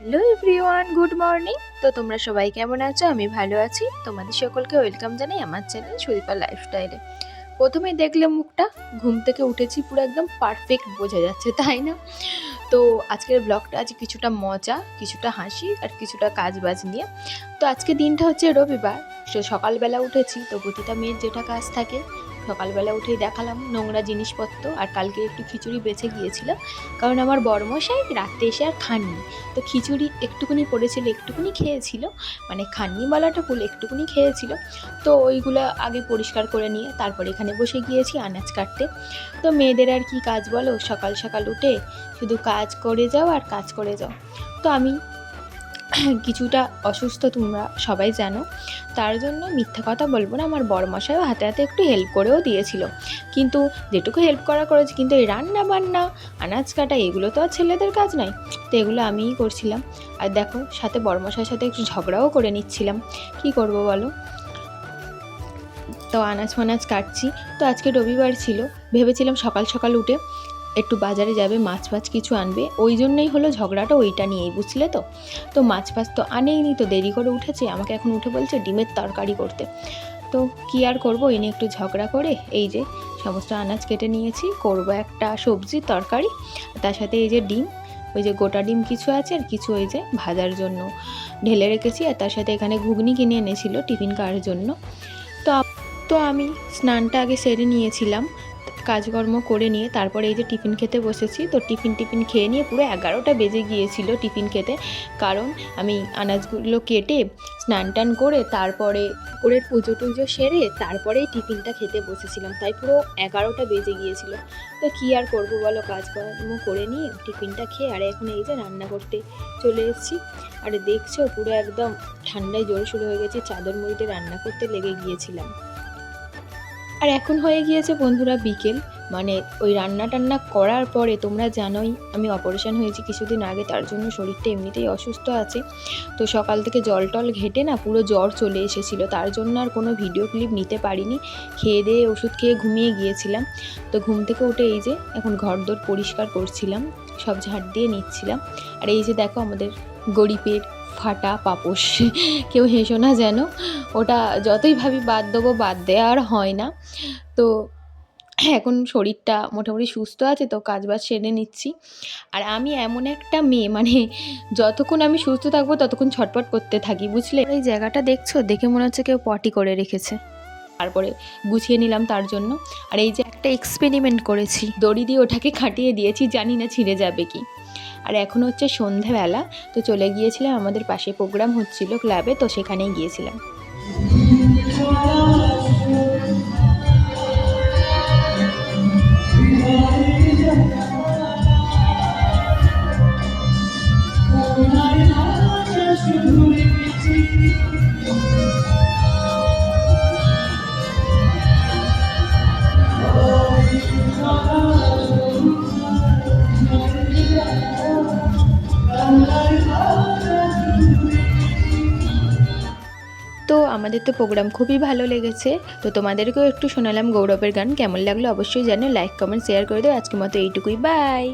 Hello everyone good morning তো তোমরা সবাই কেমন আছো? আমি ভালো আছি। তোমাদের সকলকে ওয়েলকাম জানাই আমার চ্যানেল সুদীপা লাইফস্টাইলে প্রথমে দেখলে মুখটা, ঘুম থেকে উঠেছি, পুরো একদম পারফেক্ট বোঝা যাচ্ছে, তাই না? তো আজকের ব্লগটা আজ কিছুটা মজা, কিছুটা হাসি আর কিছুটা কাজ বাজ নিয়ে। তো আজকে দিনটা হচ্ছে রবিবার, তো সকালবেলা উঠেছি, তো প্রতিটা মেয়ের যেটা কাজ থাকে সকালবেলা উঠেই দেখালাম নোংরা জিনিসপত্র আর কালকে একটু খিচুড়ি বেঁচে গিয়েছিল। কারণ আমার বড়মশাই রাত্রে এসে আর খাননি। তো খিচুড়ি একটুকুনি পড়েছিল, একটুকুনি খেয়েছিল। মানে খাননি বলাটা ভুল, একটুকুনি খেয়েছিল। তো ওইগুলো আগে পরিষ্কার করে নিয়ে তারপর এখানে বসে গিয়েছি আনাজ কাটতে। তো মেয়েদের আর কি কাজ বলো? সকাল সকাল উঠে শুধু কাজ করে যাও আর কাজ করে যাও। তো আমি কিছুটা অসুস্থ তোমরা সবাই জানো। তার জন্য মিথ্যা কথা বলব না, আমার বড়মশাইও হাতে হাতে একটু হেল্প করেও দিয়েছিল। কিন্তু যেটুকু হেল্প করা করেছে, কিন্তু এই রান্না বান্না, আনাজ কাটা, এগুলো তো আর ছেলেদের কাজ নয়। তো এগুলো আমিই করছিলাম। আর দেখো, সাথে বড়মশাইয়ের সাথে একটু ঝগড়াও করে নিচ্ছিলাম। কি করব বলো? তো আনাজ ফানাজ কাটছি। তো আজকে রবিবার ছিল। ভেবেছিলাম সকাল সকাল উঠে একটু বাজারে যাবে, মাছ ফাছ কিছু আনবে। ওই জন্যই হলো ঝগড়াটা ওইটা নিয়েই, বুঝলে তো? তো মাছ ফাছ তো আনেইনি, তো দেরি করে উঠেছে। আমাকে এখন উঠে বলছে ডিমের তরকারি করতে। তো কি আর করব? এই নিয়ে একটু ঝগড়া করে এই যে সমস্ত আনাজ কেটে নিয়েছি, করব একটা সবজি, তরকারি। তার সাথে এই যে ডিম, ওই যে গোটা ডিম কিছু আছে আর কিছু ওই যে ভাজার জন্য ঢেলে রেখেছি। আর তার সাথে এখানে ঘুগনি কিনে এনেছিল টিফিন খাওয়ার জন্য। তো তো আমি স্নানটা আগে সেরে নিয়েছিলাম। কাজকর্ম করে নিয়ে তারপরে এই যে টিফিন খেতে বসেছি, তো টিফিন টিফিন খেয়ে নিয়ে পুরো এগারোটা বেজে গিয়েছিল টিফিন খেতে। কারণ আমি আনাজগুলো কেটে স্নান টান করে তারপরে ঠাকুরের পুজো টুজো সেরে তারপরেই টিফিনটা খেতে বসেছিলাম। তাই পুরো এগারোটা বেজে গিয়েছিল। তো কী আর করব বলো? কাজকর্ম করে নিয়ে টিফিনটা খেয়ে আর এখন এই যে রান্না করতে চলে এসেছি। আর দেখছ পুরো একদম ঠান্ডায় জোরে শুরু হয়ে গেছে, চাদর মুড়িতে রান্না করতে লেগে গিয়েছিলাম। আর এখন হয়ে গিয়েছে বন্ধুরা বিকেল। মানে ওই রান্না টান্না করার পরে তোমরা জানোই, আমি অপারেশন হয়েছি কিছুদিন আগে, তার জন্য শরীরটা এমনিতেই অসুস্থ আছে। তো সকাল থেকে জল টল ঘেটে না পুরো জ্বর চলে এসেছিল, তার জন্য আর কোনো ভিডিও ক্লিপ নিতে পারিনি। খেয়ে দিয়ে ওষুধ খেয়ে ঘুমিয়ে গিয়েছিলাম। তো ঘুম থেকে উঠে এই যে এখন ঘর ঘরদোর পরিষ্কার করছিলাম, সব ঝাড় দিয়ে নিচ্ছিলাম। আর এই যে দেখো আমাদের গরিবের ফাটা পাপোশ। কেউ হেসো না যেন। ওটা যতই ভাবি বাদ দেবো বাদ দেওয়া আর হয় না। তো এখন শরীরটা মোটামুটি সুস্থ আছে তো কাজ বাজ সেরে নিচ্ছি। আর আমি এমন একটা মেয়ে মানে যতক্ষণ আমি সুস্থ থাকব ততক্ষণ ছটপট করতে থাকি বুঝলে? এই জায়গাটা দেখছ? দেখে মনে হচ্ছে কেউ পটি করে রেখেছে। তারপরে গুছিয়ে নিলাম তার জন্য। আর এই যে একটা এক্সপেরিমেন্ট করেছি। দড়ি দিয়ে ওটাকে খাটিয়ে দিয়েছি জানি না ছিঁড়ে যাবে কি। আর এখন হচ্ছে সন্ধেবেলা, তো চলে গিয়েছিলাম, আমাদের পাশে প্রোগ্রাম হচ্ছিল ক্লাবে, তো সেখানেই গিয়েছিলাম। তো আমাদের তো প্রোগ্রাম খুবই ভালো লেগেছে। তো তোমাদেরকেও একটু শোনালাম গৌরবের গান। কেমন লাগল অবশ্যই জানো লাইক কমেন্ট শেয়ার করে দেবো আজকের মতো এইটুকুই। বাই